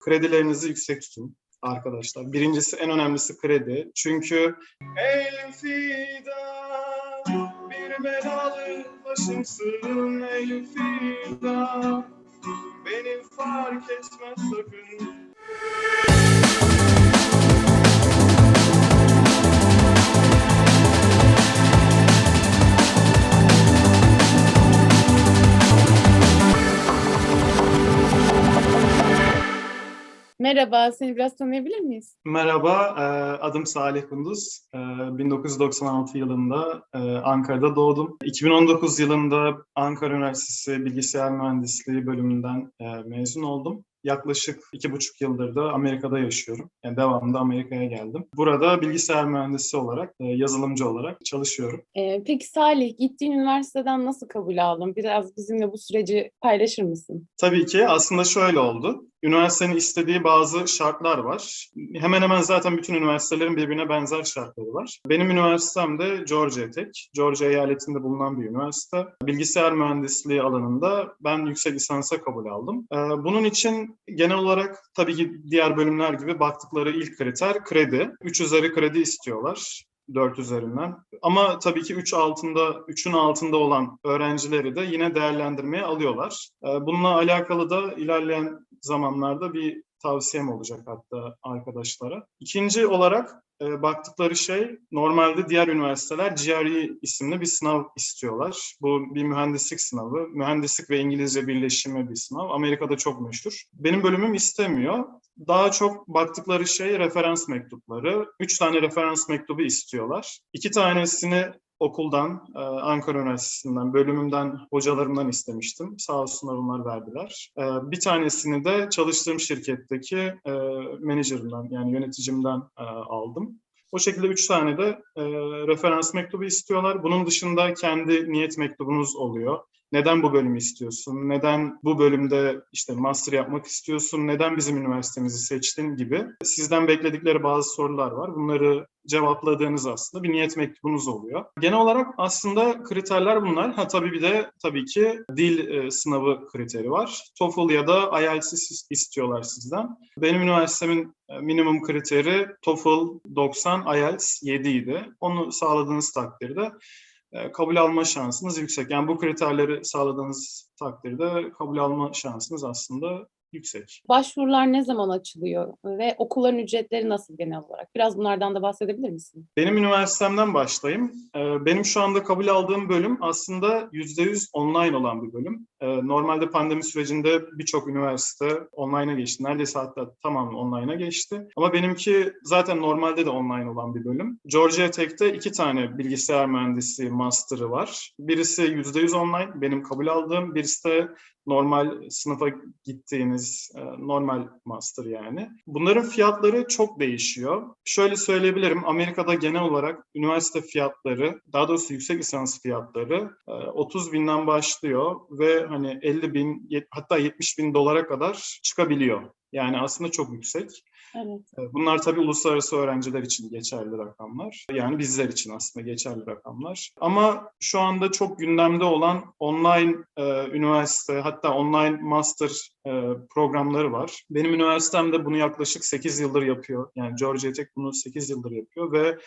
Kredilerinizi yüksek tutun arkadaşlar. Birincisi en önemlisi kredi. Çünkü Ey fida bir belalı başımsın ey fida Beni fark etmez sakın Merhaba, seni biraz tanıyabilir miyiz? Merhaba, e, adım Salih Kunduz. E, 1996 yılında e, Ankara'da doğdum. 2019 yılında Ankara Üniversitesi Bilgisayar Mühendisliği bölümünden e, mezun oldum. Yaklaşık iki buçuk yıldır da Amerika'da yaşıyorum. Yani devamında Amerika'ya geldim. Burada bilgisayar mühendisi olarak, e, yazılımcı olarak çalışıyorum. Ee, peki Salih, gittiğin üniversiteden nasıl kabul aldın? Biraz bizimle bu süreci paylaşır mısın? Tabii ki aslında şöyle oldu. Üniversitenin istediği bazı şartlar var. Hemen hemen zaten bütün üniversitelerin birbirine benzer şartları var. Benim üniversitem de Georgia Tech. Georgia eyaletinde bulunan bir üniversite. Bilgisayar mühendisliği alanında ben yüksek lisansa kabul aldım. Ee, Bunun için genel olarak tabii ki diğer bölümler gibi baktıkları ilk kriter kredi. 3 üzeri kredi istiyorlar. 4 üzerinden. Ama tabii ki 3 altında, 3'ün altında olan öğrencileri de yine değerlendirmeye alıyorlar. Ee, Bununla alakalı da ilerleyen zamanlarda bir tavsiyem olacak hatta arkadaşlara. İkinci olarak e, baktıkları şey normalde diğer üniversiteler GRE isimli bir sınav istiyorlar. Bu bir mühendislik sınavı. Mühendislik ve İngilizce birleşimi bir sınav. Amerika'da çok meşhur. Benim bölümüm istemiyor. Daha çok baktıkları şey referans mektupları. Üç tane referans mektubu istiyorlar. İki tanesini okuldan, e, Ankara Üniversitesi'nden, bölümümden, hocalarımdan istemiştim. Sağ olsunlar onlar verdiler. E, Bir tanesini de çalıştığım şirketteki e, menajerimden yani yöneticimden aldım. O şekilde üç tane de referans mektubu istiyorlar. Bunun dışında kendi niyet mektubunuz oluyor. Neden bu bölümü istiyorsun? Neden bu bölümde işte master yapmak istiyorsun? Neden bizim üniversitemizi seçtin gibi sizden bekledikleri bazı sorular var. Bunları cevapladığınız aslında bir niyet mektubunuz oluyor. Genel olarak aslında kriterler bunlar. Ha tabii bir de tabii ki dil e, sınavı kriteri var. TOEFL ya da IELTS is- istiyorlar sizden. Benim üniversitemin e, minimum kriteri TOEFL 90, IELTS 7 idi. Onu sağladığınız takdirde kabul alma şansınız yüksek. Yani bu kriterleri sağladığınız takdirde kabul alma şansınız aslında yüksek. Başvurular ne zaman açılıyor ve okulların ücretleri nasıl genel olarak? Biraz bunlardan da bahsedebilir misin? Benim üniversitemden başlayayım. Ee, Benim şu anda kabul aldığım bölüm aslında %100 online olan bir bölüm. Ee, Normalde pandemi sürecinde birçok üniversite online'a geçti. Neredeyse hatta tamamı online'a geçti. Ama benimki zaten normalde de online olan bir bölüm. Georgia Tech'te iki tane bilgisayar mühendisliği master'ı var. Birisi %100 online, benim kabul aldığım. Birisi de normal sınıfa gittiğiniz e, normal master yani. Bunların fiyatları çok değişiyor. Şöyle söyleyebilirim, Amerika'da genel olarak üniversite fiyatları, daha doğrusu yüksek lisans fiyatları e, 30 binden başlıyor ve hani 50 bin, hatta 70 bin dolara kadar çıkabiliyor. Yani aslında çok yüksek. Evet. E, Bunlar tabii uluslararası öğrenciler için geçerli rakamlar. Yani bizler için aslında geçerli rakamlar. Ama şu anda çok gündemde olan online e, üniversite hatta online master e, programları var. Benim üniversitemde bunu yaklaşık 8 yıldır yapıyor. Yani Georgia Tech bunu 8 yıldır yapıyor ve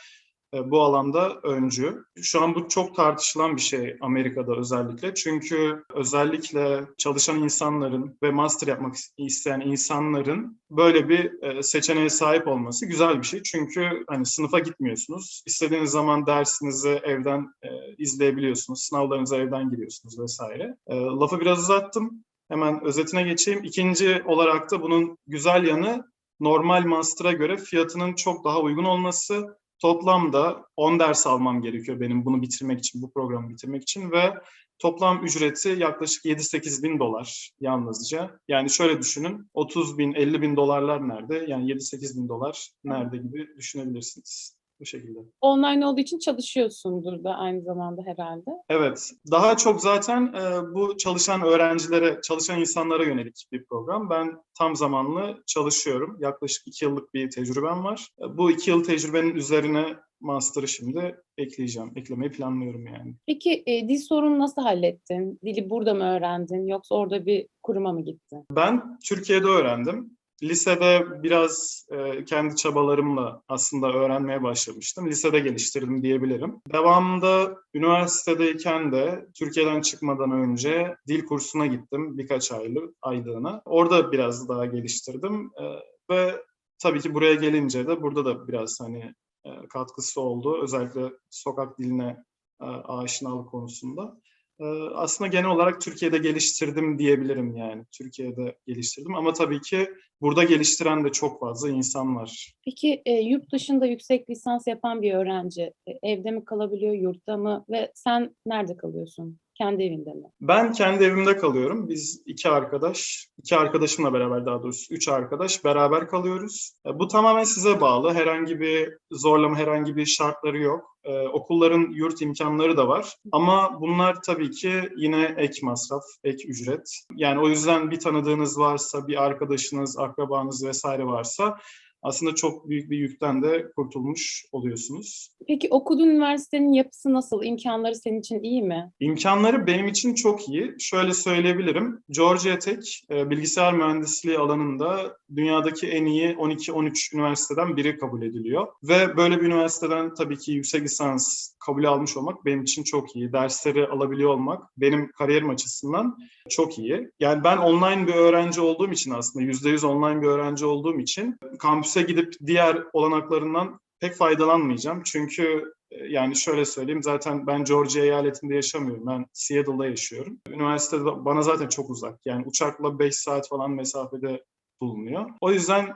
bu alanda öncü. Şu an bu çok tartışılan bir şey Amerika'da özellikle. Çünkü özellikle çalışan insanların ve master yapmak isteyen insanların böyle bir e, seçeneğe sahip olması güzel bir şey. Çünkü hani sınıfa gitmiyorsunuz. İstediğiniz zaman dersinizi evden e, izleyebiliyorsunuz. Sınavlarınıza evden giriyorsunuz vesaire. E, lafı biraz uzattım. Hemen özetine geçeyim. İkinci olarak da bunun güzel yanı normal master'a göre fiyatının çok daha uygun olması. Toplamda 10 ders almam gerekiyor benim bunu bitirmek için, bu programı bitirmek için ve toplam ücreti yaklaşık 7-8 bin dolar yalnızca. Yani şöyle düşünün, 30 bin, 50 bin dolarlar nerede? Yani 7-8 bin dolar nerede gibi düşünebilirsiniz. Bu şekilde. Online olduğu için çalışıyorsundur da aynı zamanda herhalde. Evet, daha çok zaten e, bu çalışan öğrencilere, çalışan insanlara yönelik bir program. Ben tam zamanlı çalışıyorum. Yaklaşık iki yıllık bir tecrübem var. E, Bu iki yıl tecrübenin üzerine master'ı şimdi ekleyeceğim, eklemeyi planlıyorum yani. Peki e, dil sorunu nasıl hallettin? Dili burada mı öğrendin yoksa orada bir kuruma mı gittin? Ben Türkiye'de öğrendim. Lisede biraz e, kendi çabalarımla aslında öğrenmeye başlamıştım. Lisede geliştirdim diyebilirim. Devamında üniversitedeyken de Türkiye'den çıkmadan önce dil kursuna gittim birkaç aylık aylığına. Orada biraz daha geliştirdim E, ve tabii ki buraya gelince de burada da biraz hani e, katkısı oldu. Özellikle sokak diline e, aşinalık konusunda. E, aslında genel olarak Türkiye'de geliştirdim diyebilirim yani. Türkiye'de geliştirdim ama tabii ki burada geliştiren de çok fazla insan var. Peki e, yurt dışında yüksek lisans yapan bir öğrenci e, evde mi kalabiliyor, yurtta mı ve sen nerede kalıyorsun? Kendi evinde mi? Ben kendi evimde kalıyorum. Biz iki arkadaş, iki arkadaşımla beraber daha doğrusu üç arkadaş beraber kalıyoruz. E, Bu tamamen size bağlı. Herhangi bir zorlama, herhangi bir şartları yok. Ee, okulların yurt imkanları da var. Ama bunlar tabii ki yine ek masraf, ek ücret. Yani o yüzden bir tanıdığınız varsa, bir arkadaşınız, akrabanız vesaire varsa aslında çok büyük bir yükten de kurtulmuş oluyorsunuz. Peki okuduğun üniversitenin yapısı nasıl? İmkanları senin için iyi mi? İmkanları benim için çok iyi. Şöyle söyleyebilirim. Georgia Tech e, bilgisayar mühendisliği alanında dünyadaki en iyi 12-13 üniversiteden biri kabul ediliyor. Ve böyle bir üniversiteden tabii ki yüksek lisans kabul almış olmak benim için çok iyi. Dersleri alabiliyor olmak benim kariyerim açısından çok iyi. Yani ben online bir öğrenci olduğum için aslında %100 online bir öğrenci olduğum için kampüse gidip diğer olanaklarından pek faydalanmayacağım. Çünkü e, yani şöyle söyleyeyim zaten ben Georgia eyaletinde yaşamıyorum. Ben Seattle'da yaşıyorum. Üniversite de bana zaten çok uzak. Yani uçakla 5 saat falan mesafede bulunuyor. O yüzden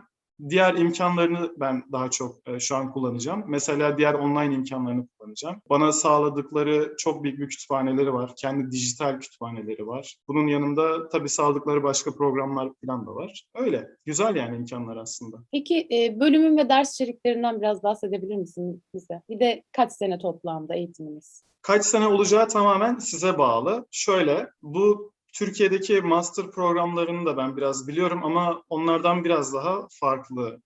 diğer imkanlarını ben daha çok e, şu an kullanacağım. Mesela diğer online imkanlarını kullanacağım. Bana sağladıkları çok büyük bir kütüphaneleri var. Kendi dijital kütüphaneleri var. Bunun yanında tabii sağladıkları başka programlar falan da var. Öyle. Güzel yani imkanlar aslında. Peki e, bölümün ve ders içeriklerinden biraz bahsedebilir misin bize? Bir de kaç sene toplamda eğitiminiz? Kaç sene olacağı tamamen size bağlı. Şöyle, bu Türkiye'deki master programlarını da ben biraz biliyorum ama onlardan biraz daha farklı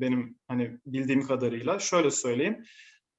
benim hani bildiğim kadarıyla. Şöyle söyleyeyim.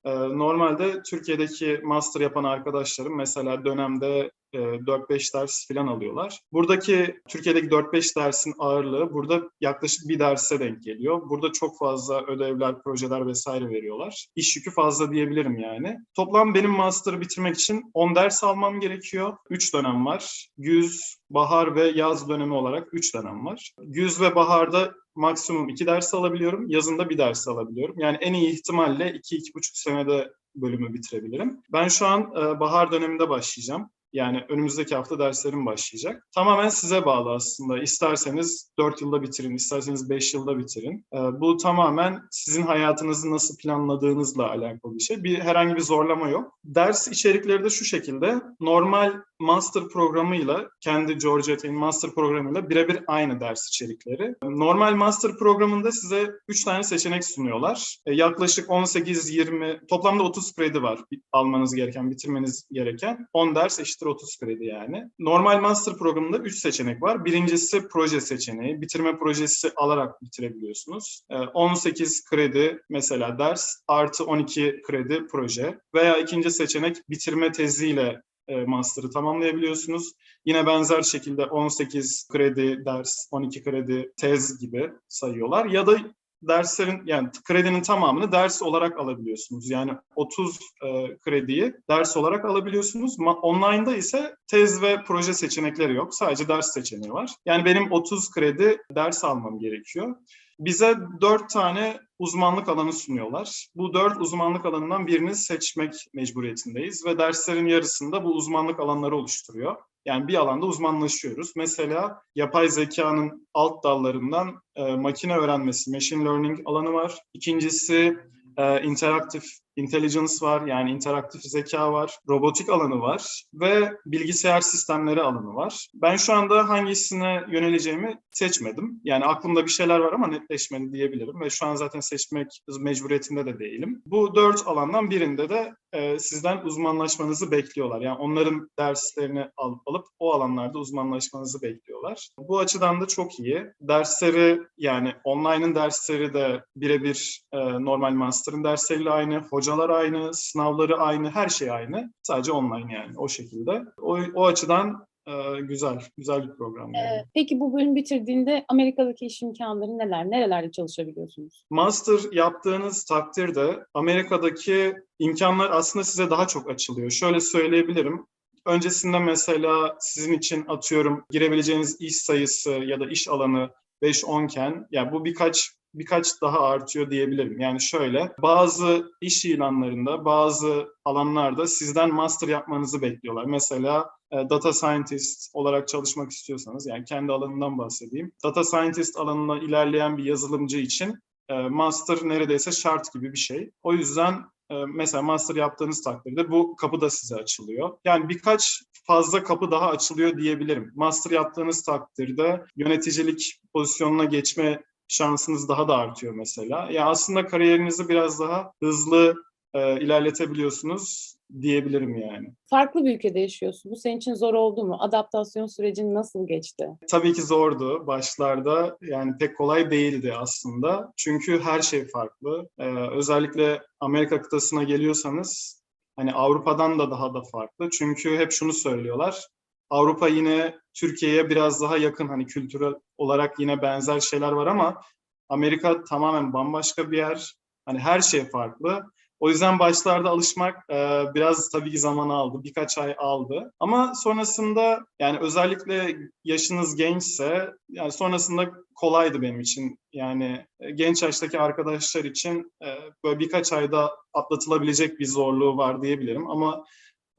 E, normalde Türkiye'deki master yapan arkadaşlarım mesela dönemde e, 4-5 ders falan alıyorlar. Buradaki Türkiye'deki 4-5 dersin ağırlığı burada yaklaşık bir derse denk geliyor. Burada çok fazla ödevler, projeler vesaire veriyorlar. İş yükü fazla diyebilirim yani. Toplam benim master'ı bitirmek için 10 ders almam gerekiyor. 3 dönem var. Güz, bahar ve yaz dönemi olarak 3 dönem var. Güz ve baharda maksimum 2 ders alabiliyorum. Yazında bir ders alabiliyorum. Yani en iyi ihtimalle 2-2,5 senede bölümü bitirebilirim. Ben şu an e, bahar döneminde başlayacağım. Yani önümüzdeki hafta derslerim başlayacak. Tamamen size bağlı aslında. İsterseniz 4 yılda bitirin, isterseniz 5 yılda bitirin. Ee, bu tamamen sizin hayatınızı nasıl planladığınızla alakalı bir şey. Bir herhangi bir zorlama yok. Ders içerikleri de şu şekilde. Normal master programıyla, kendi Georgia Tech'in master programıyla birebir aynı ders içerikleri. Normal master programında size 3 tane seçenek sunuyorlar. Ee, yaklaşık 18-20, toplamda 30 kredi var almanız gereken, bitirmeniz gereken. 10 ders eşittir 30 kredi yani. Normal master programında 3 seçenek var. Birincisi proje seçeneği. Bitirme projesi alarak bitirebiliyorsunuz. 18 kredi mesela ders artı 12 kredi proje. Veya ikinci seçenek bitirme teziyle master'ı tamamlayabiliyorsunuz. Yine benzer şekilde 18 kredi ders, 12 kredi tez gibi sayıyorlar. Ya da derslerin yani kredinin tamamını ders olarak alabiliyorsunuz. Yani 30 e, krediyi ders olarak alabiliyorsunuz. Ma- Online'da ise tez ve proje seçenekleri yok. Sadece ders seçeneği var. Yani benim 30 kredi ders almam gerekiyor. Bize dört tane uzmanlık alanı sunuyorlar. Bu dört uzmanlık alanından birini seçmek mecburiyetindeyiz ve derslerin yarısında bu uzmanlık alanları oluşturuyor. Yani bir alanda uzmanlaşıyoruz. Mesela yapay zekanın alt dallarından e, makine öğrenmesi, machine learning alanı var. İkincisi e, interaktif intelligence var yani interaktif zeka var, robotik alanı var ve bilgisayar sistemleri alanı var. Ben şu anda hangisine yöneleceğimi seçmedim. Yani aklımda bir şeyler var ama netleşmedi diyebilirim ve şu an zaten seçmek mecburiyetinde de değilim. Bu dört alandan birinde de e, sizden uzmanlaşmanızı bekliyorlar. Yani onların derslerini alıp, alıp o alanlarda uzmanlaşmanızı bekliyorlar. Bu açıdan da çok iyi. Dersleri yani online'ın dersleri de birebir e, normal master'ın dersleriyle aynı. Hocalar aynı, sınavları aynı, her şey aynı. Sadece online yani o şekilde. O, o açıdan e, güzel, güzel bir program. Yani. Ee, peki bu bölüm bitirdiğinde Amerika'daki iş imkanları neler? Nerelerde çalışabiliyorsunuz? Master yaptığınız takdirde Amerika'daki imkanlar aslında size daha çok açılıyor. Şöyle söyleyebilirim. Öncesinde mesela sizin için atıyorum girebileceğiniz iş sayısı ya da iş alanı 5-10 iken yani bu birkaç birkaç daha artıyor diyebilirim. Yani şöyle bazı iş ilanlarında bazı alanlarda sizden master yapmanızı bekliyorlar. Mesela e, data scientist olarak çalışmak istiyorsanız yani kendi alanından bahsedeyim. Data scientist alanına ilerleyen bir yazılımcı için e, master neredeyse şart gibi bir şey. O yüzden e, mesela master yaptığınız takdirde bu kapı da size açılıyor. Yani birkaç fazla kapı daha açılıyor diyebilirim. Master yaptığınız takdirde yöneticilik pozisyonuna geçme şansınız daha da artıyor mesela. Ya yani aslında kariyerinizi biraz daha hızlı e, ilerletebiliyorsunuz diyebilirim yani. Farklı bir ülkede yaşıyorsun. Bu senin için zor oldu mu? Adaptasyon sürecin nasıl geçti? Tabii ki zordu başlarda. Yani pek kolay değildi aslında. Çünkü her şey farklı. Ee, özellikle Amerika kıtasına geliyorsanız hani Avrupa'dan da daha da farklı. Çünkü hep şunu söylüyorlar. Avrupa yine Türkiye'ye biraz daha yakın hani kültürel olarak yine benzer şeyler var ama Amerika tamamen bambaşka bir yer. Hani her şey farklı. O yüzden başlarda alışmak e, biraz tabii ki zaman aldı, birkaç ay aldı. Ama sonrasında yani özellikle yaşınız gençse yani sonrasında kolaydı benim için. Yani e, genç yaştaki arkadaşlar için e, böyle birkaç ayda atlatılabilecek bir zorluğu var diyebilirim. Ama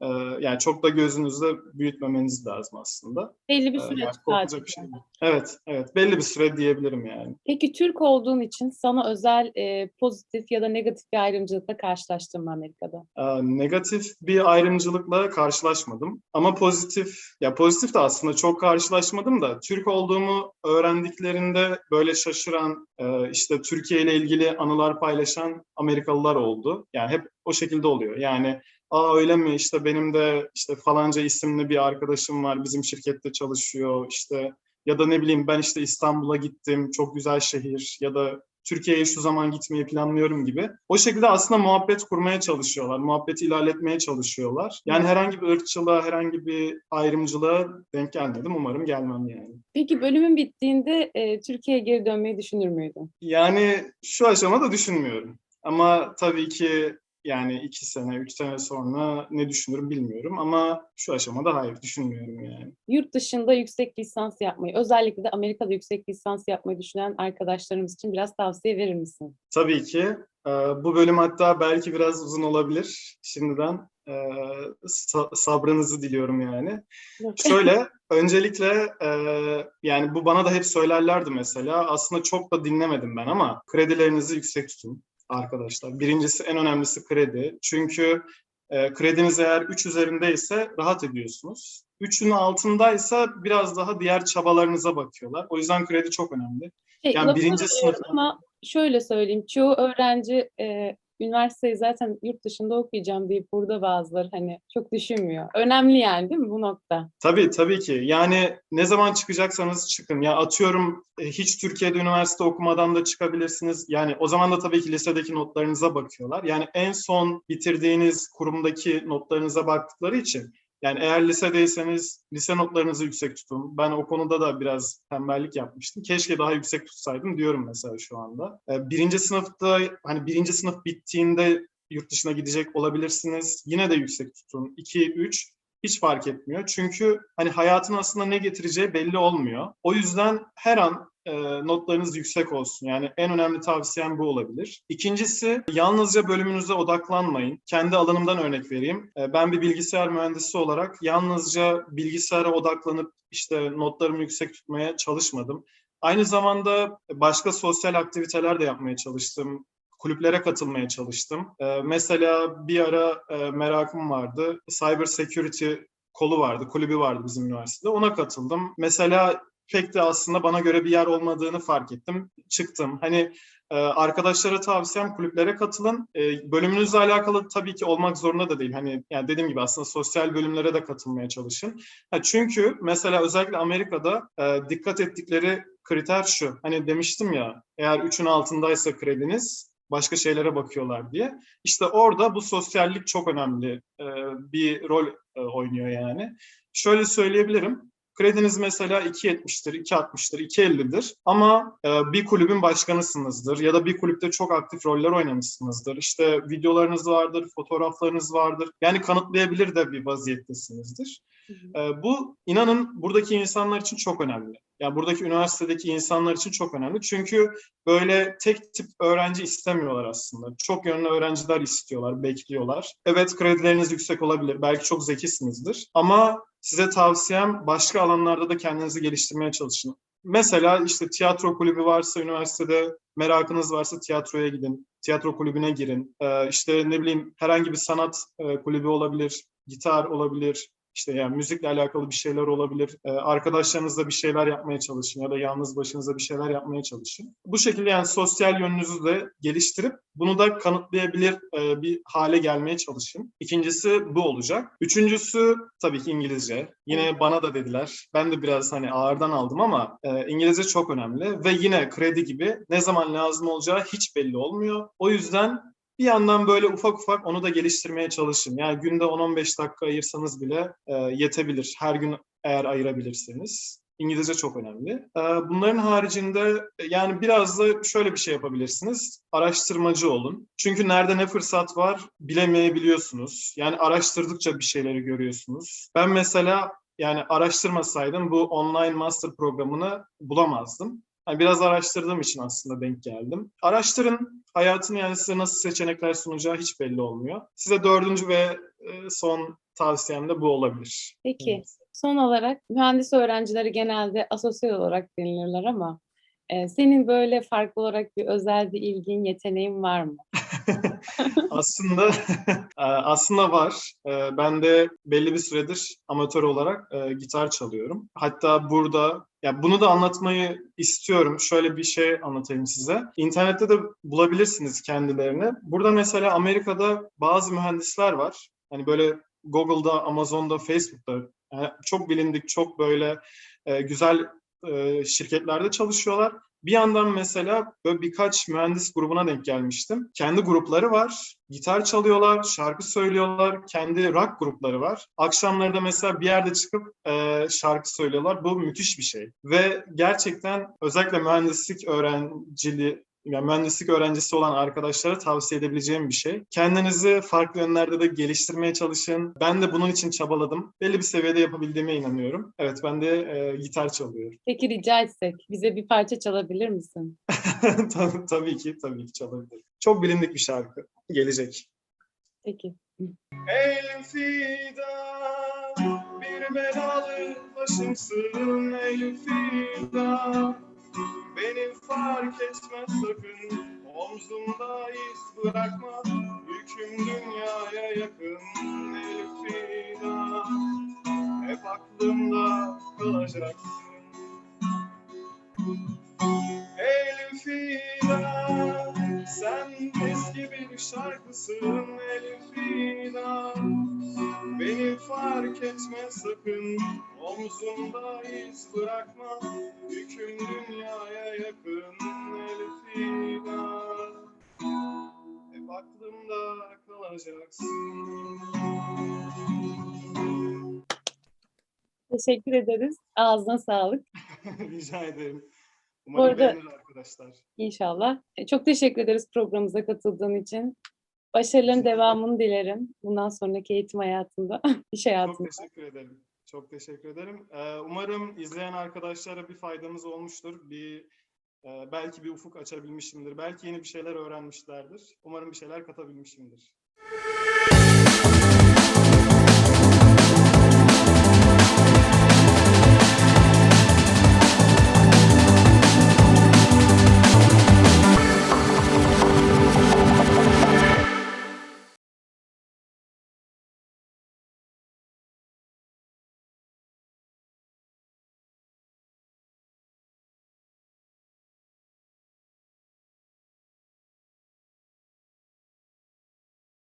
e, yani çok da gözünüzde büyütmemeniz lazım aslında. Belli bir E, süreç yani bir şey. Evet, evet. Belli bir süre diyebilirim yani. Peki Türk olduğun için sana özel e, pozitif ya da negatif bir ayrımcılıkla karşılaştın mı Amerika'da? Ee, negatif bir ayrımcılıkla karşılaşmadım. Ama pozitif, ya pozitif de aslında çok karşılaşmadım da Türk olduğumu öğrendiklerinde böyle şaşıran, e, işte Türkiye ile ilgili anılar paylaşan Amerikalılar oldu. Yani hep o şekilde oluyor. Yani aa öyle mi işte benim de işte falanca isimli bir arkadaşım var bizim şirkette çalışıyor işte ya da ne bileyim ben işte İstanbul'a gittim çok güzel şehir ya da Türkiye'ye şu zaman gitmeyi planlıyorum gibi. O şekilde aslında muhabbet kurmaya çalışıyorlar. Muhabbeti ilerletmeye çalışıyorlar. Yani herhangi bir ırkçılığa, herhangi bir ayrımcılığa denk gelmedim. Umarım gelmem yani. Peki bölümün bittiğinde e, Türkiye'ye geri dönmeyi düşünür müydün? Yani şu aşamada düşünmüyorum. Ama tabii ki yani iki sene, üç sene sonra ne düşünürüm bilmiyorum. Ama şu aşamada hayır düşünmüyorum yani. Yurt dışında yüksek lisans yapmayı, özellikle de Amerika'da yüksek lisans yapmayı düşünen arkadaşlarımız için biraz tavsiye verir misin? Tabii ki. Ee, Bu bölüm hatta belki biraz uzun olabilir. Şimdiden e, sa- sabrınızı diliyorum yani. Şöyle, öncelikle e, yani bu bana da hep söylerlerdi mesela. Aslında çok da dinlemedim ben ama kredilerinizi yüksek tutun arkadaşlar. Birincisi en önemlisi kredi. Çünkü e, krediniz eğer 3 üzerindeyse rahat ediyorsunuz. 3'ün altındaysa biraz daha diğer çabalarınıza bakıyorlar. O yüzden kredi çok önemli. Şey, Yani birinci sınıfta- Ama şöyle söyleyeyim, çoğu öğrenci e, üniversiteyi zaten yurt dışında okuyacağım deyip burada bazıları hani çok düşünmüyor. Önemli yani değil mi bu nokta? Tabii tabii ki. Yani ne zaman çıkacaksanız çıkın. Ya atıyorum e, hiç Türkiye'de üniversite okumadan da çıkabilirsiniz. Yani o zaman da tabii ki lisedeki notlarınıza bakıyorlar. Yani en son bitirdiğiniz kurumdaki notlarınıza baktıkları için yani eğer lisedeyseniz lise notlarınızı yüksek tutun. Ben o konuda da biraz tembellik yapmıştım. Keşke daha yüksek tutsaydım diyorum mesela şu anda. E, Birinci sınıfta hani birinci sınıf bittiğinde yurt dışına gidecek olabilirsiniz. Yine de yüksek tutun. 2, 3 hiç fark etmiyor. Çünkü hani hayatın aslında ne getireceği belli olmuyor. O yüzden her an notlarınız yüksek olsun. Yani en önemli tavsiyem bu olabilir. İkincisi yalnızca bölümünüze odaklanmayın. Kendi alanımdan örnek vereyim. E, ben bir bilgisayar mühendisi olarak yalnızca bilgisayara odaklanıp işte notlarımı yüksek tutmaya çalışmadım. Aynı zamanda başka sosyal aktiviteler de yapmaya çalıştım kulüplere katılmaya çalıştım. Ee, mesela bir ara e, merakım vardı. Cyber Security kolu vardı, kulübü vardı bizim üniversitede. Ona katıldım. Mesela pek de aslında bana göre bir yer olmadığını fark ettim. Çıktım. Hani e, arkadaşlara tavsiyem kulüplere katılın. E, bölümünüzle alakalı tabii ki olmak zorunda da değil. Hani yani dediğim gibi aslında sosyal bölümlere de katılmaya çalışın. Çünkü mesela özellikle Amerika'da e, dikkat ettikleri kriter şu. Hani demiştim ya eğer 3'ün altındaysa krediniz başka şeylere bakıyorlar diye. İşte orada bu sosyallik çok önemli bir rol oynuyor yani. Şöyle söyleyebilirim. Krediniz mesela 2.70'tir, 2.60'tır, 2.50'dir ama e, bir kulübün başkanısınızdır ya da bir kulüpte çok aktif roller oynamışsınızdır. İşte videolarınız vardır, fotoğraflarınız vardır. Yani kanıtlayabilir de bir vaziyettesinizdir. E, bu inanın buradaki insanlar için çok önemli. Yani buradaki üniversitedeki insanlar için çok önemli. Çünkü böyle tek tip öğrenci istemiyorlar aslında. Çok yönlü öğrenciler istiyorlar, bekliyorlar. Evet kredileriniz yüksek olabilir. Belki çok zekisinizdir. Ama size tavsiyem başka alanlarda da kendinizi geliştirmeye çalışın. Mesela işte tiyatro kulübü varsa üniversitede merakınız varsa tiyatroya gidin. Tiyatro kulübüne girin. Ee, işte ne bileyim herhangi bir sanat e, kulübü olabilir. Gitar olabilir. İşte yani müzikle alakalı bir şeyler olabilir. Ee, arkadaşlarınızla bir şeyler yapmaya çalışın ya da yalnız başınıza bir şeyler yapmaya çalışın. Bu şekilde yani sosyal yönünüzü de geliştirip bunu da kanıtlayabilir e, bir hale gelmeye çalışın. İkincisi bu olacak. Üçüncüsü tabii ki İngilizce. Yine bana da dediler. Ben de biraz hani ağırdan aldım ama e, İngilizce çok önemli ve yine kredi gibi ne zaman lazım olacağı hiç belli olmuyor. O yüzden bir yandan böyle ufak ufak onu da geliştirmeye çalışın. Yani günde 10-15 dakika ayırsanız bile e, yetebilir. Her gün eğer ayırabilirseniz. İngilizce çok önemli. E, bunların haricinde e, yani biraz da şöyle bir şey yapabilirsiniz. Araştırmacı olun. Çünkü nerede ne fırsat var bilemeyebiliyorsunuz. Yani araştırdıkça bir şeyleri görüyorsunuz. Ben mesela yani araştırmasaydım bu online master programını bulamazdım. Yani biraz araştırdığım için aslında denk geldim. Araştırın. Hayatın yani size nasıl seçenekler sunacağı hiç belli olmuyor. Size dördüncü ve e, son tavsiyem de bu olabilir. Peki. Son olarak mühendis öğrencileri genelde asosyal olarak denilirler ama e, senin böyle farklı olarak bir özel bir ilgin, yeteneğin var mı? aslında e, aslında var. E, Ben de belli bir süredir amatör olarak gitar çalıyorum. Hatta burada ya bunu da anlatmayı istiyorum. Şöyle bir şey anlatayım size. İnternette de bulabilirsiniz kendilerini. Burada mesela Amerika'da bazı mühendisler var. Hani böyle Google'da, Amazon'da, Facebook'ta yani çok bilindik, çok böyle e, güzel e, şirketlerde çalışıyorlar. Bir yandan mesela böyle birkaç mühendis grubuna denk gelmiştim. Kendi grupları var. Gitar çalıyorlar, şarkı söylüyorlar. Kendi rock grupları var. Akşamları da mesela bir yerde çıkıp e, şarkı söylüyorlar. Bu müthiş bir şey. Ve gerçekten özellikle mühendislik öğrenciliği yani mühendislik öğrencisi olan arkadaşlara tavsiye edebileceğim bir şey. Kendinizi farklı yönlerde de geliştirmeye çalışın. Ben de bunun için çabaladım. Belli bir seviyede yapabildiğime inanıyorum. Evet ben de e, gitar çalıyorum. Peki rica etsek bize bir parça çalabilir misin? tabii, tabii ki, tabii ki çalabilirim. Çok bilindik bir şarkı. Gelecek. Peki. Elfida bir belalı başımsın Elfida Beni fark etmez sakın. Omzumda iz bırakma. Yüküm dünyaya yakın. Elfida Hep aklımda kalacaksın. Elfida Sen eski bir şarkısın Elfida Beni fark etme sakın Omzumda iz bırakma Yüküm dünyaya yakın Elfida Hep aklımda kalacaksın Teşekkür ederiz. Ağzına sağlık. Rica ederim. Bu Umarım arada- beğenir arkadaşlar. İnşallah. E, Çok teşekkür ederiz programımıza katıldığın için. Başarıların devamını dilerim. Bundan sonraki eğitim hayatında, iş Çok hayatında. teşekkür ederim. Çok teşekkür ederim. Ee, umarım izleyen arkadaşlara bir faydamız olmuştur. Bir e, belki bir ufuk açabilmişimdir. Belki yeni bir şeyler öğrenmişlerdir. Umarım bir şeyler katabilmişimdir.